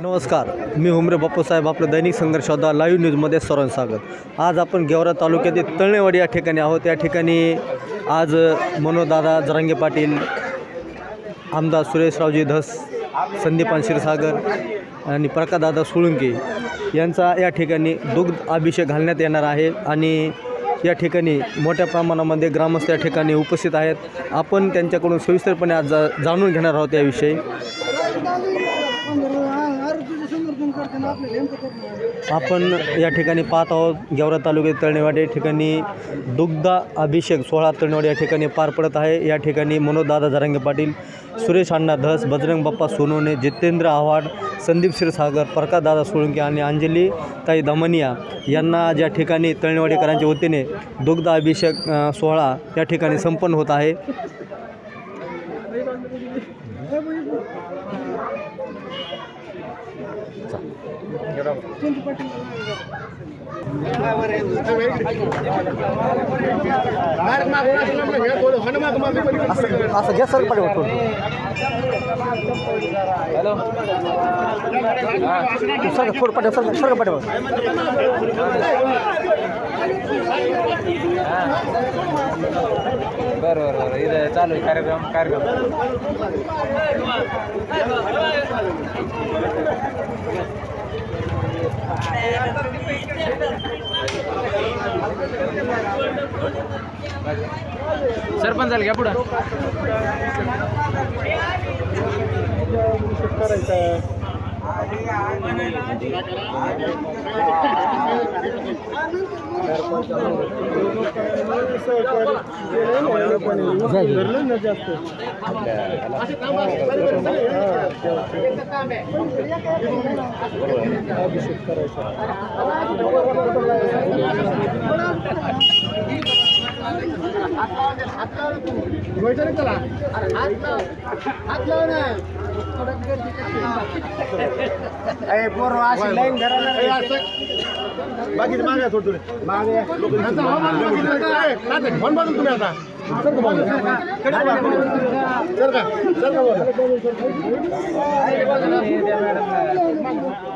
नमस्कार मी हुमरे बापूसाहेब आपलं दैनिक संघर्षोद्धा लाईव्ह न्यूजमध्ये सर्वांचं स्वागत. आज आपण गेवरा तालुक्यातील तळणेवाडी या ठिकाणी आहोत. या ठिकाणी आज मनोदादा जरांगे पाटील आमदार सुरेशरावजी धस संदीपान क्षीरसागर आणि प्रकाशदादा सुळुंके यांचा या ठिकाणी दुग्ध अभिषेक घालण्यात येणार आहे आणि या ठिकाणी मोठ्या प्रमाणामध्ये ग्रामस्थ या ठिकाणी उपस्थित आहेत. आपण त्यांच्याकडून सविस्तरपणे आज जा जाणून घेणार आहोत याविषयी. आपण या ठिकाणी पाहत आहोत गेवरा तालुक्यात तळणेवाडी या ठिकाणी दुग्ध अभिषेक सोहळा तळणेवाडी या ठिकाणी पार पडत आहे. या ठिकाणी मनोजदादा जरांगे पाटील सुरेश अण्णा धस बजरंग बाप्पा सोनवणे जितेंद्र आव्हाड संदीप क्षीरसागर प्रकाशदादा सोळंके आणि अंजली ताई दमनिया यांना ज्या ठिकाणी तळणेवाडीकरांच्या वतीने दुग्ध अभिषेक सोहळा या ठिकाणी संपन्न होत आहे. असं असं घ्या सर पाठवा थोडं. सर थोडं पाठवा सर सर पाठवा बरं बरं बरं. इथं चालू आहे कार्यक्रम कार्यक्रम. सरपंच झालं घ्या पुढं अभिषेक करायचा हात लावा हात लावा तू चला हात लाव हात लाव ना. बाकी मागे थोडं मागे फोन बाजून तुम्ही आता सर का सर का सर का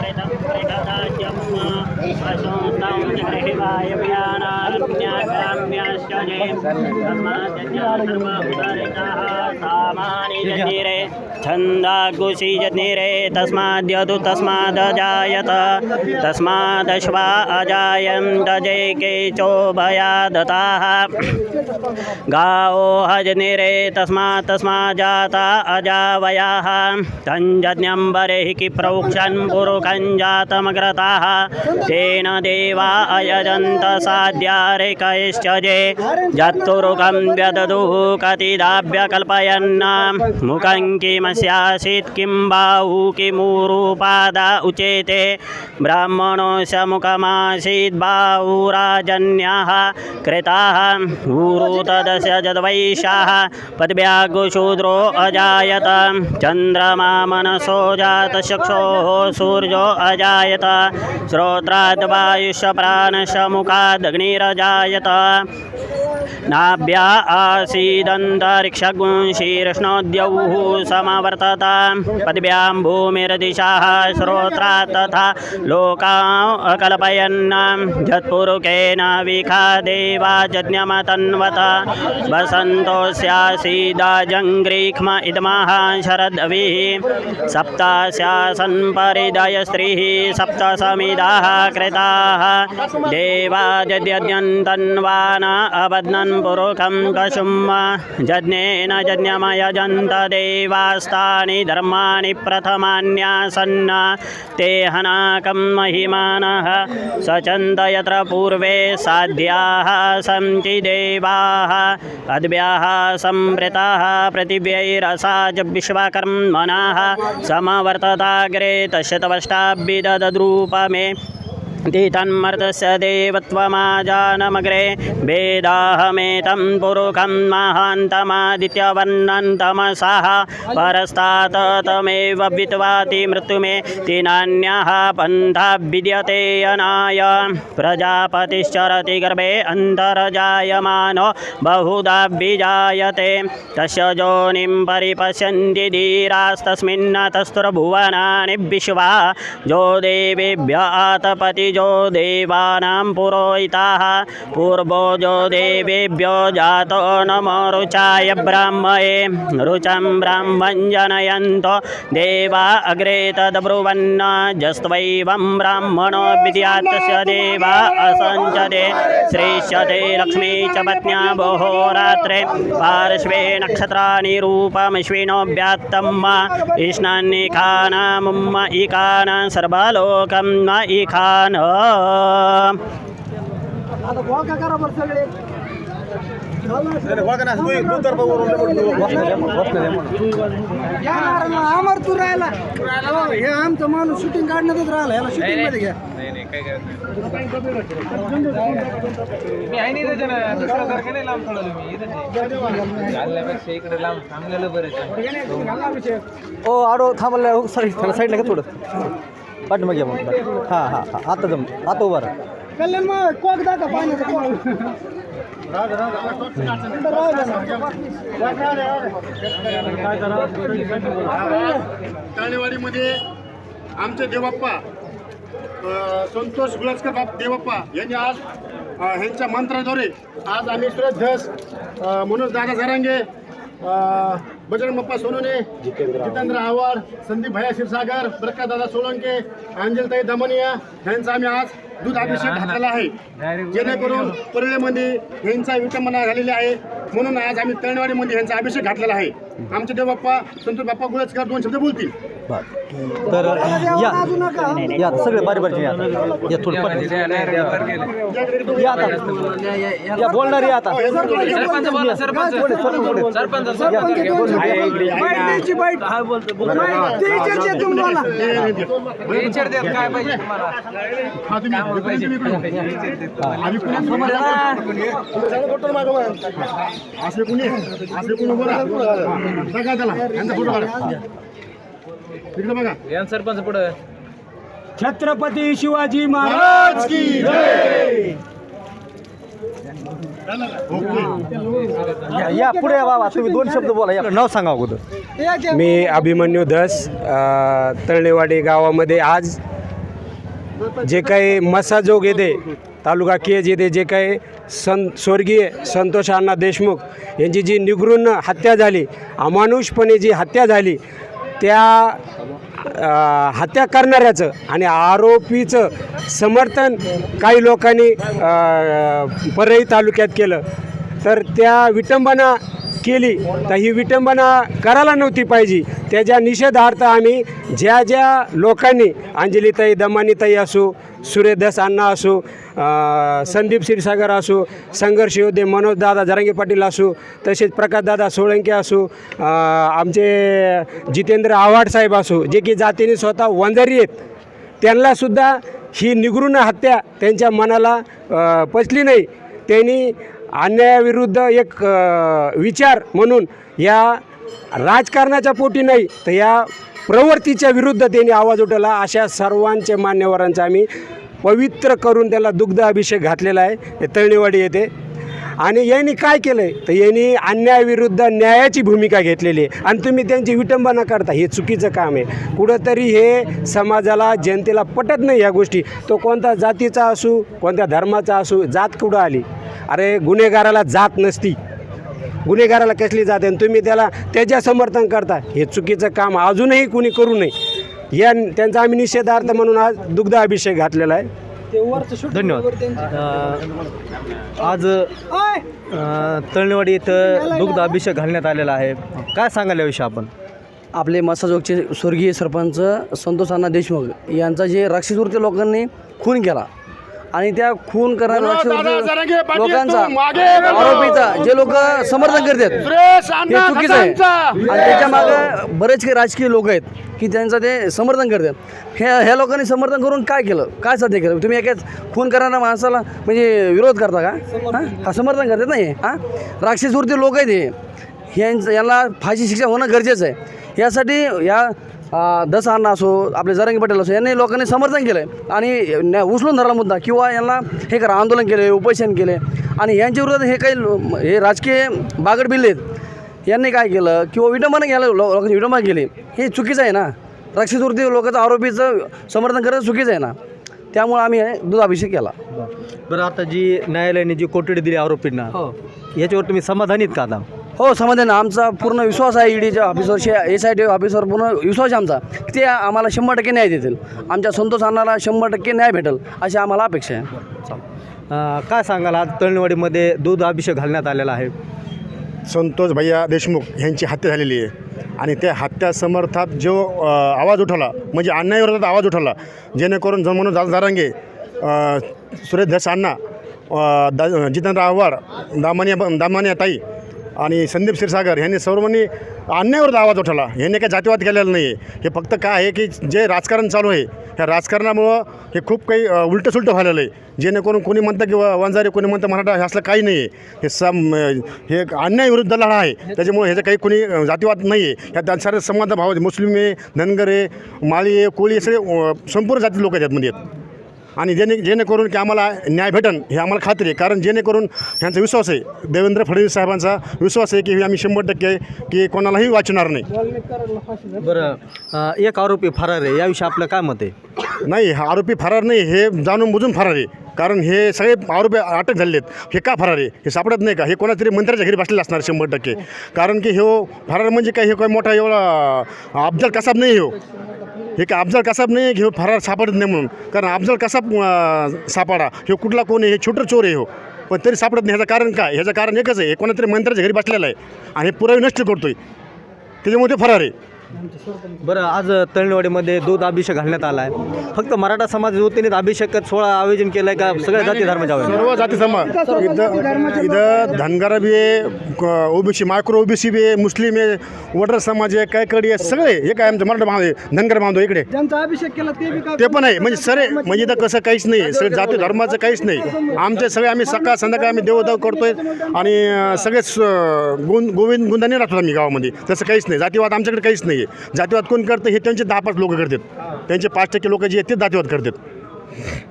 वाटेल मला येतो आपण. गोडी तुम्हाला. छन्दागुषि जनिरे तस्माद्यदु तस्मादजायत तस्मादश्वा अजायं दजे चोभया दताः गावो हजनिरे तस्मात् तस्मात् जाता अजावयाः तञ्जज्ञं कि किप्रौक्षन् पुरुक जातमग्रताः तेन देवा अयजन्त साध्यारे कैश्चजे जत्तुरुकं व्यददुः कतिदाभ्यकल्पयन् मुखं किमस्यासीत् किं बाहु किमुरुपादा उचेते। ब्राह्मणो स मुखमासीत् बाहुराजन्याः कृताः। ऊरु तदस्य जद्वैशाः पद्भ्यागुशूद्रो अजायत। चन्द्रमा मनसो जातचक्षोः सूर्यो अजायत। श्रोत्राद् वायुष प्राणश मुखादग्निरजायत नाभ्या आसीदन्तरिक्षगुं शीर्ष्णोद्यौः समवर्तत। पदभ्यां भूमिर्दिशाः श्रोत्रा तथा लोका अकल्पयन् यत्पुरुकेन विखादेवा जज्ञमतन्वत वसन्तोऽस्यासीदाजङ्ग्रीक्ष्म इदमः शरद्भिः सप्तास्यासन्परिदय स्त्रीः सप्त समिदाः कृताः। देवा जद्यद्यन्तन्वान अबध्नन् पुरुखं पशुं जज्ञेन जज्ञमयजन्त देवास्तानि धर्माणि प्रथमान्यासन्न ते हनाकं महिमानः सचन्त यत्र पूर्वे साध्याः सन्ति देवाः अद्भ्याः संवृताः पृथिव्यैरसा च विश्वकर्मणः समवर्तताग्रे तशतवष्टाभिदद्रूपमे मे तन्मर्तस्य देवत्वमाजानमग्रे वेदाहमेतं पुरुखं महान्तमादित्यवर्णन्तमसः परस्तात् तमेव विद्वाति मृत्युमे तेनान्यः पन्था विद्यते अनाय। प्रजापतिश्चरति गर्भे अन्तर्जायमानो बहुधा विजायते तस्य जोनिं परिपश्यन्ति धीरास्तस्मिन्नतस्तुर्भुवनानि विश्वा। जो देवेभ्य आतपति जो देवानां पुरोहिताः। पूर्वो जो देवेभ्यो जातो नमो रुचाय ब्राह्मये। रुचं ब्राह्मं जनयन्तो। देवा अग्रे तद्ब्रुवन्न। जस्त्वैवं ब्राह्मणो विद्यात् तस्य देवा असञ्चते। श्रेष्यते लक्ष्मी च पत्न्या भोः रात्रे। पार्श्वे नक्षत्राणि रूपमश्विनोऽव्यात्तं इष्णान्निखानामुम्म इकानां सर्वलोकं न इखान आमर तू राहिला. हो, हे आमचं माणूस शूटिंग काढण्यातच राहिला याला शूटिंगमध्ये घ्या. नाही नाही काय करायचं? मी आहे नाही त्याच्यानं दुसऱ्यासारखं नाही लांब पडलो मी? इथंच आहे. चालल्यापेक्षा इकडे लांब थांबलेलं बरं आहे. ओ आडो थांबला सॉरी साईडला का थोडं. पाठ मग घ्या मग हां हां हां. आता जम आता उभा राहा. कल्याण मग कोक दाखवा पाण्याचं आमचे देवप्पा अ, संतोष गुलासकर बाप देवप्पा यांनी आज अ, ह्यांच्या मंत्राद्वारे आज आम्ही सुरेश धस मनोज दादा जरांगे अ, बजरंग बाप्पा सोनवणे जितेंद्र आव्हाड संदीप भैया क्षीरसागर प्रकाश दादा सोळंके अंजलताई दमनिया यांचा आम्ही आज दूध अभिषेक घातलेला आहे. जेणेकरून परळेमध्ये यांचा विटंबना झालेली आहे. म्हणून आज आम्ही तळणवाडीमध्ये यांचा अभिषेक घातलेला आहे. आमचे देवबाप्पा संतोष बाप्पा गुळसकर दोन शब्द बोलतील. बरं तर या या आता सगळे बारी बारीचे या आता. या थोडं पाठ या आता या बोलणार या आता सरपंच बोला, सरपंच. सरपंच सरपंच, या. बाईट द्यायची, बाईट. बाईट द्यायची आहे तुम्हाला. काय पाहिजे तुम्हाला काय म्हणून पाहिजे? त्याला यांचा फोटो काढा इकडे बघा. या सरपंच पुढं. छत्रपती शिवाजी महाराज की जय. या- या पुढे या बाबा तुम्ही दोन शब्द बोला या नाव सांगा अगोदर. मी अभिमन्यू धस अ, तळणेवाडी गावामध्ये आज जे काही मसाजोग येते तालुका केज येथे जे काही सं स्वर्गीय संतोष अण्णा देशमुख यांची जी निगृण हत्या झाली अमानुषपणे जी हत्या झाली त्या हत्या करणाऱ्याचं आणि आरोपीचं समर्थन काही लोकांनी परळी तालुक्यात केलं. तर त्या विटंबना केली तर ही विटंबना करायला नव्हती पाहिजे. त्याच्या निषेधार्थ आम्ही ज्या ज्या लोकांनी अंजलीताई दमानीताई असो सूर्यदास अण्णा असो संदीप क्षीरसागर असो संघर्ष योद्धे मनोजदादा जरांगे पाटील असो तसेच प्रकाशदादा सोळंके असो आमचे जितेंद्र आव्हाड साहेब असो जे की जातीने स्वतः वंजारी आहेत त्यांनासुद्धा ही निगृण हत्या त्यांच्या मनाला पचली नाही. त्यांनी अन्यायाविरुद्ध एक विचार म्हणून या राजकारणाच्या पोटी नाही तर या प्रवृत्तीच्या विरुद्ध त्यांनी आवाज उठवला. अशा सर्वांचे मान्यवरांचा आम्ही पवित्र करून त्याला दुग्ध अभिषेक घातलेला आहे. हे तळणीवाडी येथे आणि यांनी काय केलं आहे तर यांनी अन्यायाविरुद्ध न्यायाची भूमिका घेतलेली आहे. आणि तुम्ही त्यांची विटंबना करता हे चुकीचं काम आहे. कुठंतरी हे समाजाला जनतेला पटत नाही ह्या गोष्टी. तो कोणता जातीचा असू कोणत्या धर्माचा असू जात कुठं आली? अरे गुन्हेगाराला जात नसती. गुन्हेगाराला कसली जाते आणि तुम्ही त्याला त्याच्या समर्थन करता. हे चुकीचं काम अजूनही कुणी करू नये. या त्यांचा आम्ही निषेधार्थ म्हणून आज दुग्ध अभिषेक घातलेला आहे. धन्यवाद. अं, आज अं, तळणीवाडी इथं दुग्ध अभिषेक घालण्यात आलेला आहे. काय सांगाल याविषयी आपण? आपले मसाजोगचे स्वर्गीय सरपंच संतोष अण्णा देशमुख यांचा जे राक्षसवृत्ती लोकांनी खून केला आणि त्या खून करणाऱ्या लोकांचा. आरोपीचा. जे लोक समर्थन करतात हे चुकीचं आहे. आणि त्याच्यामागे बरेच काही राजकीय लोक आहेत की त्यांचं ते समर्थन करतात. ह्या ह्या लोकांनी समर्थन करून काय केलं? काय साध्य केलं? तुम्ही एकाच खून करणाऱ्या माणसाला म्हणजे विरोध करता का? हां? हा समर्थन करतात नाही हां? राक्षसवृत्ती लोक आहेत हे. ह्यांचं यांना फाशी शिक्षा होणं गरजेचं आहे. यासाठी या आ, दस अण्णा असो आपले जरंगी पटेल असो यांनी लोकांनी समर्थन केलं आणि न्या- उचलून धरला मुद्दा किंवा यांना हे करा आंदोलन केले उपोषण केले. आणि यांच्या विरोधात हे काही हे राजकीय बागड बिल्ले यांनी काय केलं किंवा विडंबना केलं लो लोकांची विडंबना केली हे चुकीचं आहे ना? राक्षसवृत्ती लोकांचं आरोपीचं समर्थन करणं चुकीचं आहे ना? त्यामुळे आम्ही हे दुधाभिषेक केला. बरं आता जी न्यायालयाने जी कोठडी दिली आरोपींना याच्यावर तुम्ही समाधानी आहेत का आता? हो समाधान आमचा पूर्ण विश्वास आहे ईडीच्या ऑफिसवर एस आय टी ऑफिसवर पूर्ण विश्वास आहे आमचा. की ते आम्हाला शंभर टक्के न्याय देतील. आमच्या संतोष अण्णाला शंभर टक्के न्याय भेटेल अशी आम्हाला अपेक्षा आहे. काय सांगाल? आज तळणवाडीमध्ये दूध अभिषेक घालण्यात आलेला आहे. संतोष भैया देशमुख यांची हत्या झालेली आहे. आणि त्या हत्या समर्थात जो आवाज उठवला म्हणजे अन्यायविरोधात आवाज उठवला जेणेकरून दादा जारांगे सुरेश धस अण्णा दा जितेंद्र आव्हाड दामानिया दामानिया ताई आणि संदीप क्षीरसागर यांनी सर्वांनी अन्यायावर आवाज उठवला. यांनी काही जातीवाद केलेला नाही हे फक्त काय आहे की जे राजकारण चालू आहे ह्या राजकारणामुळं हे खूप काही अ, उलटं व्हायला आहे. जेणेकरून कोणी म्हणतं की वंजारी कोणी म्हणतं मराठा हे असलं काही नाही आहे हे सम हे एक अन्यायविरुद्ध लढा आहे. त्याच्यामुळे ह्याचं काही कोणी जातीवाद नाही आहे ह्या सारे समाज भाव मुस्लिम आहे धनगर आहे माळी आहे कोळी आहे, सगळे संपूर्ण जाती लोक आहेत यातमध्ये. आहेत आणि जेणे जेणेकरून की आम्हाला न्याय भेटन हे आम्हाला खात्री आहे. कारण जेणेकरून ह्यांचा विश्वास आहे. देवेंद्र फडणवीस साहेबांचा विश्वास आहे की आम्ही शंभर टक्के की कोणालाही वाचणार नाही. बरं एक आरोपी फरार आहे. याविषयी आपलं काय मत आहे? नाही हा आरोपी फरार नाही हे जाणून बुजून फरार आहे. कारण हे सगळे आरोपी अटक झालेले आहेत हे का फरार आहे? हे सापडत नाही का? हे कोणातरी मंत्र्याच्या घरी बसलेले असणार शंभर टक्के. कारण की हो फरार म्हणजे काय? हे काय मोठा एवढा अफजल कसाब नाही हो. हे अफजल कसाब नाही घेऊ फरार सापडत नाही म्हणून? कारण अफजल कसाब सापडा. हे कुठला कोण आहे? हे छोटं चोर आहे हो. पण तरी सापडत नाही. ह्याचं कारण काय? ह्याचं कारण एकच आहे. कोणातरी मंत्र्याच्या घरी बसलेलं आहे. आणि हे पुरावे नष्ट करतोय. त्याच्यामुळे ते फरार आहे. बरं आज तळणवाडीमध्ये दूध अभिषेक घालण्यात आला आहे फक्त मराठा समाज वतीने अभिषेक सोहळा आयोजन केलं आहे का? सगळ्या जाती धर्माच्या? सर्व जाती समाज. इथं इथं धनगरा बी आहे ओबीसी मायक्रो ओबीसी बी आहे मुस्लिम आहे वडर समाज आहे कायकडी आहे सगळे हे काय आमचं मराठा बांधव धनगर बांधव इकडे. ज्यांचा अभिषेक केला ते बी का ते पण आहे. म्हणजे सरे म्हणजे इथं कसं काहीच नाही. सगळे जाती धर्माचं काहीच नाही. आमचे सगळे आम्ही सकाळ संध्याकाळ आम्ही देवदेव करतोय आणि अं, सगळे स- गुण गोविंद गुंदाने राहतो आम्ही गावामध्ये. तसं काहीच नाही. जातीवाद आमच्याकडे काहीच नाही. आहे जातीवाद कोण करतं हे त्यांचे दहा पाच लोक करतात. त्यांचे पाच टक्के लोक जे आहेत ते जातीवाद करतात.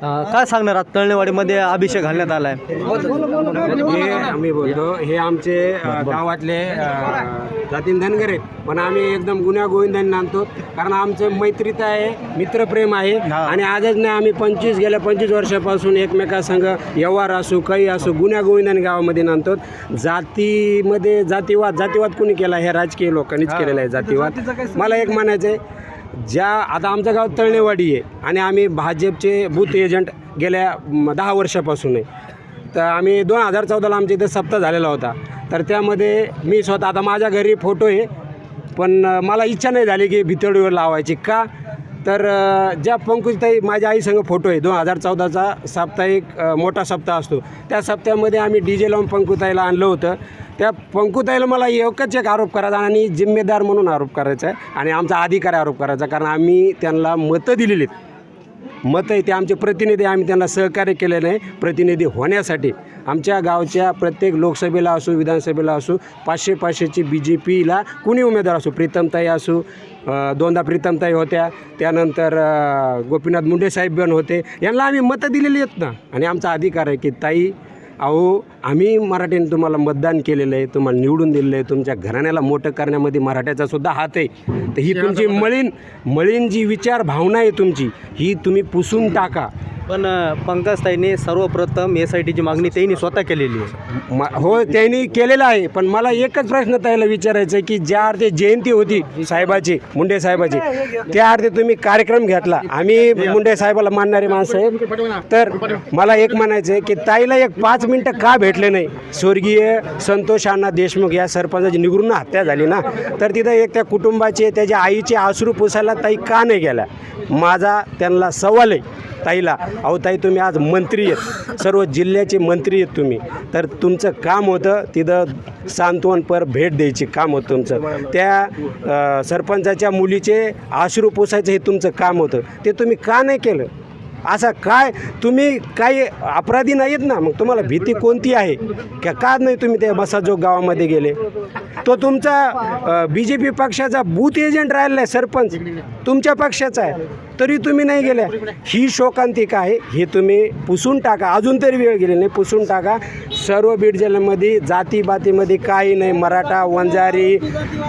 काय सांगणार आज तळणवाडीमध्ये अभिषेक घालण्यात आला आहे हे आम्ही बोलतो. हे आमचे अ, गावातले जातीन धनगर आहेत. पण आम्ही एकदम गुन्ह्या गोविंदांनी नांदतो कारण आमचं मैत्रीता आहे मित्रप्रेम आहे. आणि आजच नाही आम्ही पंचवीस गेल्या पंचवीस वर्षापासून एकमेकासंग व्यवहार असो काही असो गुन्ह्या गोविंदांनी गावामध्ये नांदतो जातीमध्ये जातीवाद जातीवाद कोणी केला? हे राजकीय लोकांनीच केलेला आहे जातीवाद. मला एक म्हणायचं आहे ज्या आता आमचं गाव तळणेवाडी आहे आणि आम्ही भाजपचे बूथ एजंट गेल्या दहा वर्षापासून आहे तर आम्ही दोन हजार चौदाला आमच्या इथे सप्ताह झालेला होता. तर त्यामध्ये मी स्वतः आता माझ्या घरी फोटो आहे पण मला इच्छा नाही झाली की भितडीवर लावायची. का? तर ज्या पंकुजताई माझ्या आईसंग फोटो आहे. दोन हजार चौदाचा साप्ताहिक मोठा सप्ताह असतो. त्या सप्त्यामध्ये आम्ही डी जे लावून पंकुताईला आणलं होतं. त्या पंकुताईला मला एकच एक आरोप करायचा आणि जिम्मेदार म्हणून आरोप करायचा आहे. आणि आमचा अधिकार आरोप करायचा कारण आम्ही त्यांना मतं दिलेली आहेत. मतं आहे ते आमचे प्रतिनिधी आम्ही त्यांना सहकार्य केलेलं आहे. प्रतिनिधी होण्यासाठी आमच्या गावच्या प्रत्येक लोकसभेला असो विधानसभेला असो पाचशे पाचशेची बी जे पीला कुणी उमेदवार असो? प्रीतमताई असो दोनदा प्रीतमताई होत्या त्यानंतर गोपीनाथ मुंडे साहेब बन होते. यांना आम्ही मतं दिलेली आहेत ना. आणि आमचा अधिकार आहे की ताई अहो आम्ही मराठीने तुम्हाला मतदान केलेलं आहे तुम्हाला निवडून दिलेलं आहे तुमच्या घराण्याला मोठं करण्यामध्ये मराठ्याचा सुद्धा हात आहे. तर ही तुमची मळीन मळीन जी विचार भावना आहे तुमची. ही तुम्ही पुसून टाका. पण पंकजताईंनी सर्वप्रथम एस आय टीची मागणी त्यांनी स्वतः केलेली आहे. म हो त्यांनी केलेलं आहे पण मला एकच प्रश्न त्याला विचारायचा आहे की ज्या अर्थी जयंती होती साहेबाची मुंडे साहेबाची त्या अर्थी तुम्ही कार्यक्रम घेतला. आम्ही मुंडे साहेबाला मानणारे माणसं आहे तर मला एक म्हणायचं आहे की ताईला एक पाच मिनटं का भेटले नाही? स्वर्गीय संतोष अण्णा देशमुख या सरपंचाची निगुरून हत्या झाली ना? तर तिथं एक त्या कुटुंबाचे त्याच्या आईचे आसरू पुसायला ताई का नाही गेल्या? माझा त्यांना सवाल आहे ताईला. अहो ताई तुम्ही आज मंत्री आहेत. सर्व जिल्ह्याचे मंत्री आहेत तुम्ही. तर तुमचं काम होतं तिथं सांत्वनपर भेट द्यायची काम होतं तुमचं. त्या सरपंचाच्या मुलीचे आश्रू पोसायचं हे तुमचं काम होतं. ते तुम्ही का नाही केलं? असं काय? तुम्ही काही अपराधी नाहीत ना? मग तुम्हाला भीती कोणती आहे? का का नाही तुम्ही त्या मसाजोग गावामध्ये गेले? तो तुमचा बी जे पी पक्षाचा बूथ एजंट राहिलेला आहे सरपंच. तुमच्या पक्षाचा आहे. तरी तुम्ही नाही गेल्या. ही शोकांतिका आहे. हे तुम्ही पुसून टाका. अजून तरी वेळ गेली नाही. पुसून टाका. सर्व बीड जिल्ह्यामध्ये जातीबातीमध्ये काही नाही. मराठा वंजारी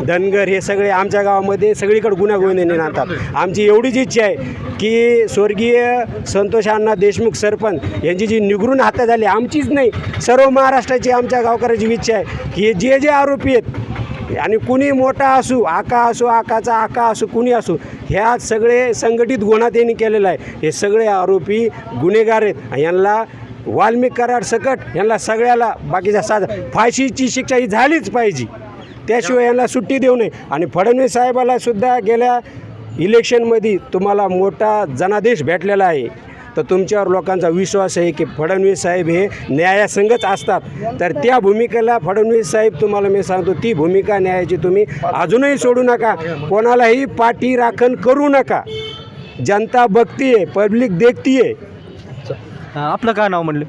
धनगर हे सगळे आमच्या गावामध्ये सगळीकडे गुन्हागोविंदाने नाहतात आमची एवढीच इच्छा आहे की स्वर्गीय संतोष अण्णा देशमुख सरपंच यांची जी निगरून हत्या झाली आमचीच नाही. सर्व महाराष्ट्राची आमच्या गावकऱ्याची इच्छा आहे की जे जे आरोपी आहेत आणि कुणी मोठा असू आका असू आकाचा आका असू कुणी असू ह्या सगळे संघटित गुन्हा त्यांनी केलेला आहे. हे सगळे आरोपी गुन्हेगार आहेत. यांना वाल्मिक करार सकट यांना सगळ्याला बाकीच्या साज फाशीची शिक्षा ही झालीच पाहिजे. त्याशिवाय यांना सुट्टी देऊ नये. आणि फडणवीस साहेबाला सुद्धा गेल्या इलेक्शनमध्ये तुम्हाला मोठा जनादेश भेटलेला आहे. तर तुमच्यावर लोकांचा विश्वास आहे की फडणवीस साहेब हे न्यायासंगच असतात. तर त्या भूमिकेला फडणवीस साहेब तुम्हाला मी सांगतो ती भूमिका न्यायाची तुम्ही अजूनही सोडू नका. कोणालाही पाठी राखण करू नका. जनता बघतीये पब्लिक देखतीये. आपलं काय नाव म्हणले?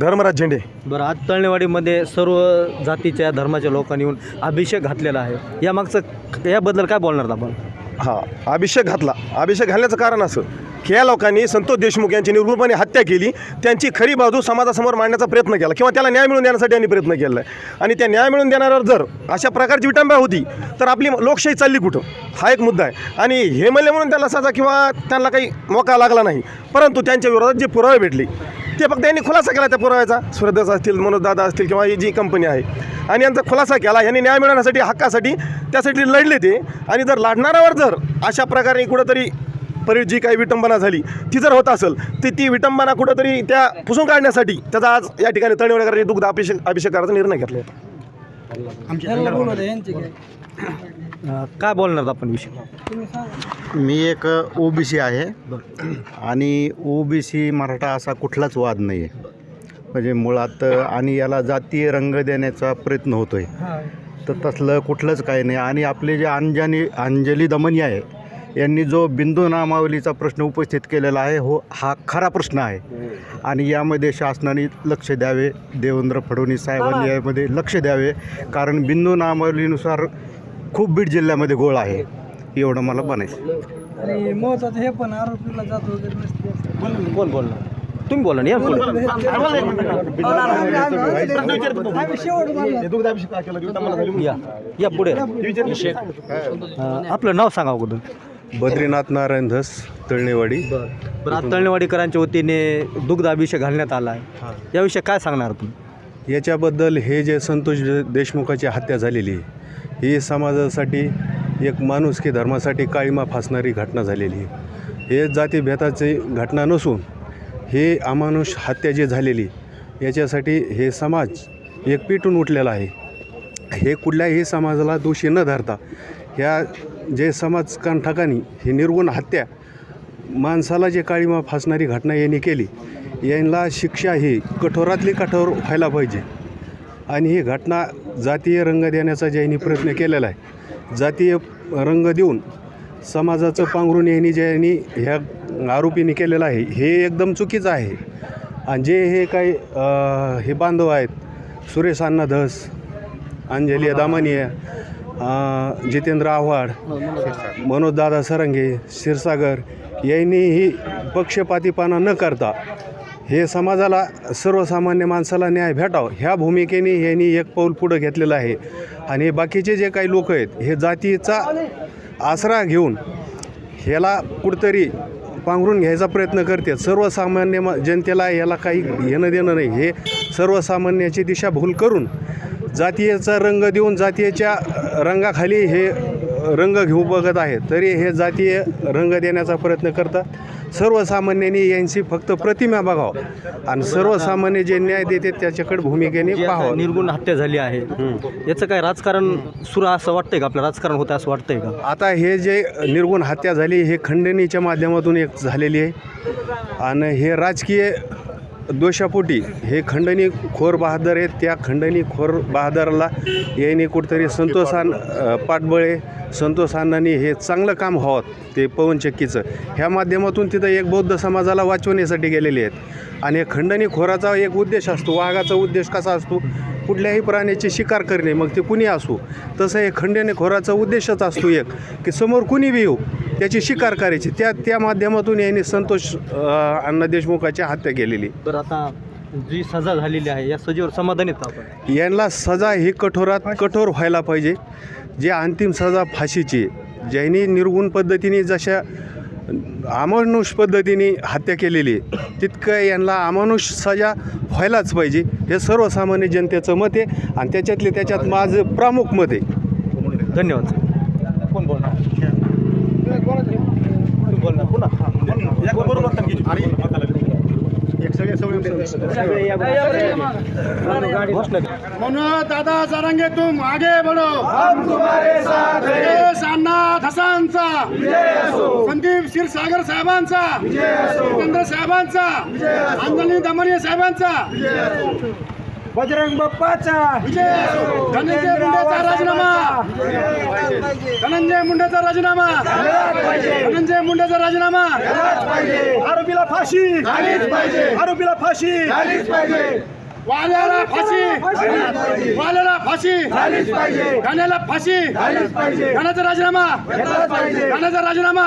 धर्मराज झेंडे. बरं आज तळणेवाडीमध्ये सर्व जातीच्या धर्माच्या लोकांनी येऊन अभिषेक घातलेला आहे. यामागचं याबद्दल काय बोलणार आपण? हा अभिषेक घातला. अभिषेक घालण्याचं कारण असं की या लोकांनी संतोष देशमुख यांची निर्भूलपणे हत्या केली त्यांची खरी बाजू समाजासमोर मांडण्याचा प्रयत्न केला किंवा त्याला न्याय मिळवून देण्यासाठी त्यांनी प्रयत्न केला. आहे आणि त्या न्याय मिळवून देणाऱ्यावर जर अशा प्रकारची विटंबा होती तर आपली लोकशाही चालली कुठं? हा एक मुद्दा आहे. आणि हे म्हणले म्हणून त्याला सजा किंवा त्यांना काही मोका लागला नाही परंतु त्यांच्या विरोधात जे पुरावे भेटले ते फक्त यांनी खुलासा केला त्या पुराव्याचा. सुरदास असतील मनोजदादा असतील किंवा ही जी कंपनी आहे. आणि यांचा खुलासा केला यांनी न्याय मिळवण्यासाठी हक्कासाठी त्यासाठी लढले ते. आणि जर लढणाऱ्यावर जर अशा प्रकारे कुठंतरी परी जी काही विटंबना झाली ती जर होत असेल तर ती विटंबना कुठंतरी त्या पुसून काढण्यासाठी त्याचा आज या ठिकाणी तळेवड्याकरांनी दुग्ध अभिषेक अभिषेक करायचा निर्णय घेतला अं, काय बोलणार आपण विषय? मी एक ओबीसी आहे आणि ओबीसी मराठा असा कुठलाच वाद नाही आहे म्हणजे मुळात आणि याला जातीय रंग देण्याचा प्रयत्न होतो आहे तर तसलं कुठलंच काही नाही. आणि आपले जे अंजनी अंजली दमनी आहे यांनी जो बिंदू नामावलीचा प्रश्न उपस्थित केलेला आहे हो हा खरा प्रश्न आहे. आणि यामध्ये शासनाने लक्ष द्यावे देवेंद्र फडणवीस साहेबांनी यामध्ये लक्ष द्यावे. कारण बिंदू नामावलीनुसार खूप बीड जिल्ह्यामध्ये गोळ आहे. एवढं मला बनायचं. आणि महत्वाचं हे पण आरोपीला जात वगैरे नसते. कोण बोलणार तुम्ही बोला ना या पुढे. आम्ही शेवट बोलणार. या या पुढे. अं, आपलं नाव सांगा अगोदर. बद्रीनाथ नारायण धस तळणेवाडी. बरं. आज तळणेवाडीकरांच्या वतीने दुग्ध अभिषेक घालण्यात आला आहे याविषयी काय सांगणार तुम्ही? याच्याबद्दल हे जे संतोष दे- देशमुखाची हत्या झालेली आहे ही समाजासाठी एक माणूस की धर्मासाठी काळीमा फासणारी घटना झालेली आहे. हे जातीभेदाची घटना नसून हे अमानुष हत्या जी झालेली याच्यासाठी हे समाज एक पेटून उठलेला आहे. हे कुठल्याही समाजाला दोषी न धरता ह्या जे समाज समाजकंठकांनी ही निर्गुण हत्या माणसाला जे काळीमा फासणारी घटना यांनी केली यांना शिक्षा ही कठोरातली कठोर व्हायला पाहिजे. आणि ही घटना जातीय रंग देण्याचा ज्यांनी प्रयत्न केलेला आहे जातीय रंग देऊन समाजाचं पांघरून यांनी ज्यांनी ह्या आरोपींनी केलेलं आहे हे एकदम चुकीचं आहे. आणि जे हे काही हे बांधव आहेत सुरेश अण्णा धस अंजली दामानिया जितेंद्र आव्हाड मनोजदादा सरंगे क्षीरसागर यांनी ही पक्षपातीपणा न करता हे समाजाला सर्वसामान्य माणसाला न्याय भेटावं ह्या भूमिकेने यांनी एक पाऊल पुढं घेतलेलं आहे. आणि बाकीचे जे काही लोक आहेत हे जातीचा आसरा घेऊन ह्याला कुठंतरी पांघरून घ्यायचा प्रयत्न करते सर्वसामान्य म जनतेला याला काही घेणं देणं नाही. हे सर्वसामान्याची दिशाभूल करून जातीयचा रंग देऊन जातीयच्या रंगाखाली हे रंग घेऊ बघत आहे तरी हे जातीय रंग देण्याचा प्रयत्न करतात. सर्वसामान्यांनी यांची फक्त प्रतिमा बघावं आणि सर्वसामान्य जे न्याय देते त्याच्याकडे भूमिकेने पाहावं. निर्गुण हत्या झाली आहे याचं काय राजकारण सुरू असं वाटतंय का? आपलं राजकारण होतं असं वाटतंय का? आता हे जे निर्गुण हत्या झाली हे खंडणीच्या माध्यमातून एक झालेली आहे. आणि हे राजकीय दोषापोटी. हे खंडणी खोर बहादर आहेत. त्या खंडणी खोर बहादरला यांनी कुठंतरी संतोषान पाठबळे संतोष अण्णांनी हे चांगलं काम व्हावं ते पवनचक्कीचं ह्या माध्यमातून तिथं एक बौद्ध समाजाला वाचवण्यासाठी गेलेले आहेत. आणि खंडणी खोराचा एक उद्देश असतो. वाघाचा उद्देश कसा असतो? कुठल्याही प्राण्याची शिकार करणे मग ते कुणी असो. तसं हे खंडणी खोराचा उद्देशच असतो एक की समोर कुणी बी येऊ त्याची शिकार करायची. त्या त्या माध्यमातून यांनी संतोष अण्णा देशमुखाची हत्या केलेली. तर आता जी सजा झालेली आहे या सजेवर समाधान येतं यांना सजा ही कठोरात कठोर व्हायला पाहिजे. जे अंतिम सजा फाशीची. ज्यांनी निर्गुण पद्धतीने जशा अमानुष पद्धतीने हत्या केलेली आहे. तितकं यांना अमानुष सजा व्हायलाच पाहिजे. हे सर्वसामान्य जनतेचं मत आहे आणि त्याच्यातले त्याच्यात माझं प्रमुख मत आहे. धन्यवाद. कोण बोलणार? मनोज दादा जरांगे तुम आगे बढ़ो। हम तुम्हारे साथ अन्ना धसांचा संदीप क्षीरसागर साहेबांचा जितेंद्र साहेबांचा अंजली दमनिया साहेबांचा बजरंग बाप्पाचा. धनंजय मुंडेचा राजीनामा! धनंजय मुंडेचा राजीनामा! धनंजय मुंडेचा राजीनामा! आरोपीला फाशी. आरोपीला फाशी. वाल्याला फाशी. वाल्याला फाशी. गाण्याला फाशी. गाण्याचा राजीनामा. गाण्याचा राजीनामा.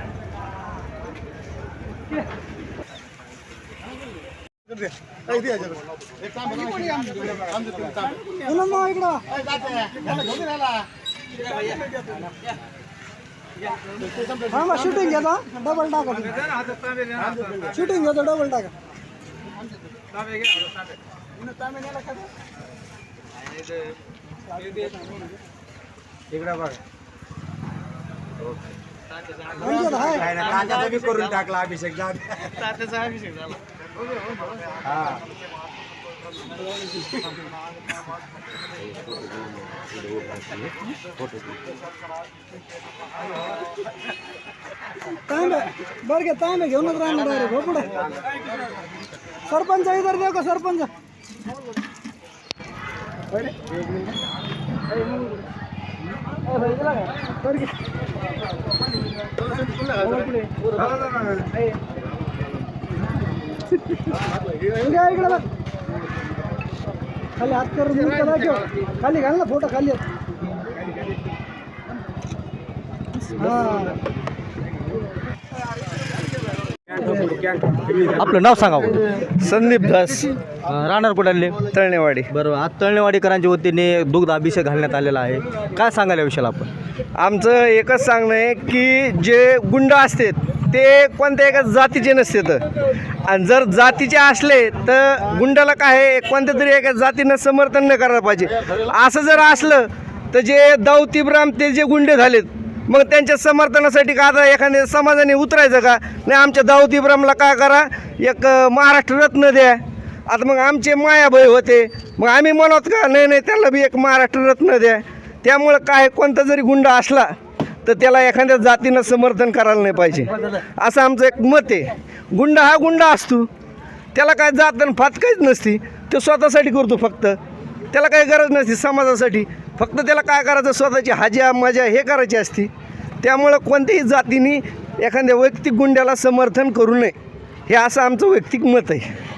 हा मग शूटिंग घेता डबल टाका शूटिंग घेतो डबल टाका म्हणजे हाय. करून टाकला अभिषेक तांबे बरं घे तांबे घेऊनच राहणार डायरेक्ट हो पुढे. सरपंच इधर देऊ का सरपंच? बरं इकडे बघ. खाली हात करून खाली घाल ना फोटो खाली. हा. आपलं नाव सांगा. संदीप दास. राहणार कुठाले? तळणेवाडी. बरोबर आज तळणेवाडीकरांच्या वतीने दुग्ध अभिषेक घालण्यात आलेला आहे. काय सांगायला या विषयाला आपण? आमचं एकच सांगणं आहे की जे गुंड असतात ते कोणत्या एका जातीचे नसतात. आणि जर जातीचे असले तर गुंडाला काय आहे, कोणत्या तरी एका जातीनं समर्थन नाही करायला पाहिजे. असं जर असलं तर जे दाऊतीब्राम ते जे गुंडे झालेत मग त्यांच्या समर्थनासाठी का आता एखाद्या समाजाने उतरायचं का? नाही आमच्या दाऊद इब्रामला काय करा? एक महाराष्ट्र रत्न द्या. आता मग आमचे मायाभय होते. मग आम्ही म्हणत का? नाही नाही त्याला बी एक महाराष्ट्र रत्न द्या. त्यामुळं काय? कोणता जरी गुंड असला तर त्याला एखाद्या जातीनं समर्थन करायला नाही पाहिजे. असं आमचं एक मत आहे. गुंड हा गुंड असतो. त्याला काय जात आणि फात काहीच नसती. तो स्वतःसाठी करतो फक्त. त्याला काही गरज नसते समाजासाठी. फक्त त्याला काय करायचं? स्वतःची हाज्या मजा हे करायची असती. त्यामुळं कोणत्याही जातीने एखाद्या वैयक्तिक गुंड्याला समर्थन करू नये. हे असं आमचं वैयक्तिक मत आहे.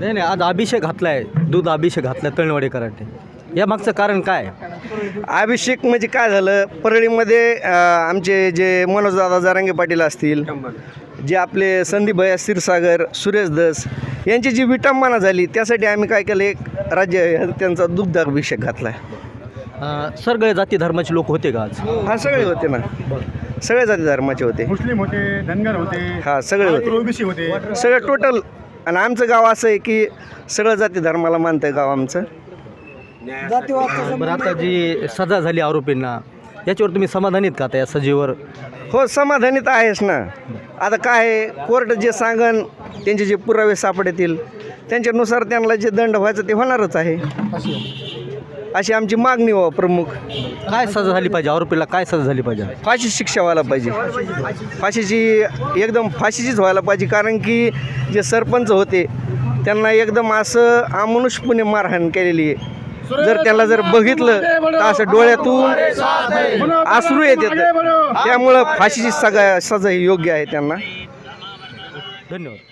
नाही नाही आज अभिषेक घातला आहे दूध अभिषेक घातला तळणवाडीकरांनी या मागचं कारण काय? अभिषेक म्हणजे काय झालं? परळीमध्ये अ, आमचे जे मनोजदादा जारांगे पाटील असतील जे आपले संदीप भैया क्षीरसागर सुरेश दस यांची जी विटंबना झाली त्यासाठी आम्ही काय केलं? एक राज्य त्यांचा दुग्ध अभिषेक घातला अं, सगळे जाती धर्माचे लोक होते का आज? हा सगळे होते ना. सगळे जाती धर्माचे होते. मुस्लिम होते धनगर होते हा सगळे होते. ओबीसी होते. सगळं टोटल आणि आमचं गाव असं आहे की सगळं जाती धर्माला मानतं गाव आमचं. बरं आता जी सजा झाली आरोपींना याच्यावर तुम्ही समाधानीत का आता या सजेवर? हो समाधानी तर आहेच ना. आता काय आहे, कोर्ट जे सांगन त्यांचे जे पुरावे सापडतील त्यांच्यानुसार त्यांना जे दंड व्हायचं ते होणारच आहे. अशी आमची मागणी व्हा प्रमुख. काय सजा झाली पाहिजे आरोपीला? काय सजा झाली पाहिजे? फाशी शिक्षा व्हायला पाहिजे. फाशीची एकदम फाशीचीच व्हायला पाहिजे कारण की जे सरपंच होते त्यांना एकदम असं अमनुष्यपणे मारहाण केलेली आहे. जर त्याला जर बघितलं तर असं डोळ्यातून आसरू येते त्यामुळं फाशीची सगळ्या सजा ही योग्य आहे त्यांना. धन्यवाद.